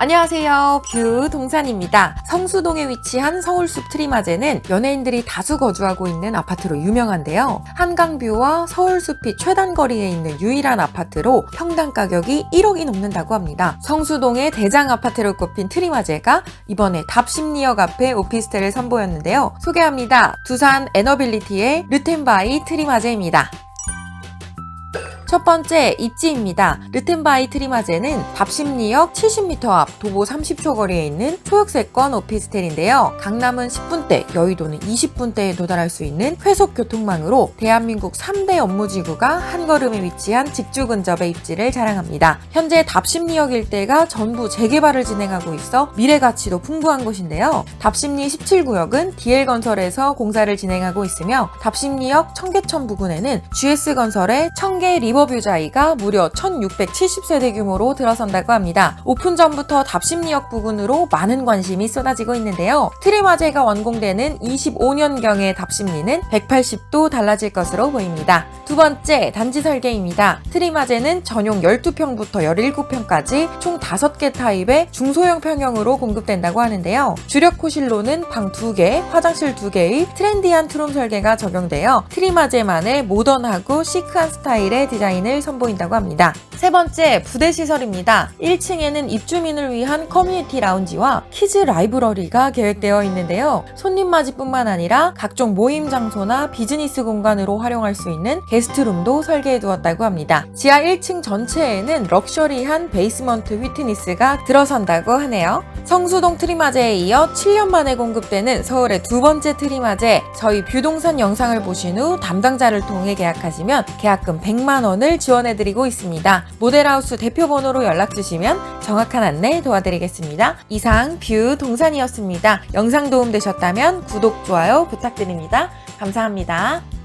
안녕하세요. 뷰 동산입니다. 성수동에 위치한 서울숲 트리마제는 연예인들이 다수 거주하고 있는 아파트로 유명한데요. 한강뷰와 서울숲이 최단거리에 있는 유일한 아파트로 평당 가격이 1억이 넘는다고 합니다. 성수동의 대장 아파트로 꼽힌 트리마제가 이번에 답심리역 앞에 오피스텔을 선보였는데요. 소개합니다. 두산 에너빌리티의 르텐바이 트리마제입니다. 첫 번째 입지입니다. 르텐바이 트리마제는 답심리역 70m 앞 도보 30초 거리에 있는 초역세권 오피스텔인데요. 강남은 10분대, 여의도는 20분대에 도달할 수 있는 회속 교통망으로 대한민국 3대 업무지구가 한 걸음에 위치한 직주 근접의 입지를 자랑합니다. 현재 답심리역 일대가 전부 재개발을 진행하고 있어 미래 가치도 풍부한 곳인데요. 답심리 17구역은 DL건설에서 공사를 진행하고 있으며 답심리역 청계천 부근에는 GS건설의 청계 리버 뷰자이가 무려 1670세대 규모로 들어선다고 합니다. 오픈 전부터 답심리역 부근으로 많은 관심이 쏟아지고 있는데요. 트리마제가 원공되는 25년경의 답심리는 180도 달라질 것으로 보입니다. 두 번째, 단지 설계입니다. 트리마제는 전용 12평부터 17평까지 총 5개 타입의 중소형 평형으로 공급된다고 하는데요. 주력 호실로는 방 2개, 화장실 2개의 트렌디한 트롬 설계가 적용되어 트리마제만의 모던하고 시크한 스타일의 디자인을 선보인다고 합니다. 세 번째, 부대 시설입니다. 1층에는 입주민을 위한 커뮤니티 라운지와 키즈 라이브러리가 계획되어 있는데요. 손님 맞이뿐만 아니라 각종 모임 장소나 비즈니스 공간으로 활용할 수 있는 게스트룸도 설계해 두었다고 합니다. 지하 1층 전체에는 럭셔리한 베이스먼트 휘트니스가 들어선다고 하네요. 성수동 트리마제에 이어 7년 만에 공급되는 서울의 두 번째 트리마제 저희 뷰동산 영상을 보신 후 담당자를 통해 계약하시면 계약금 100만 원을 지원해 드리고 있습니다. 모델하우스 대표 번호로 연락 주시면 정확한 안내 도와드리겠습니다. 이상 뷰 동산이었습니다. 영상 도움 되셨다면 구독, 좋아요 부탁드립니다. 감사합니다.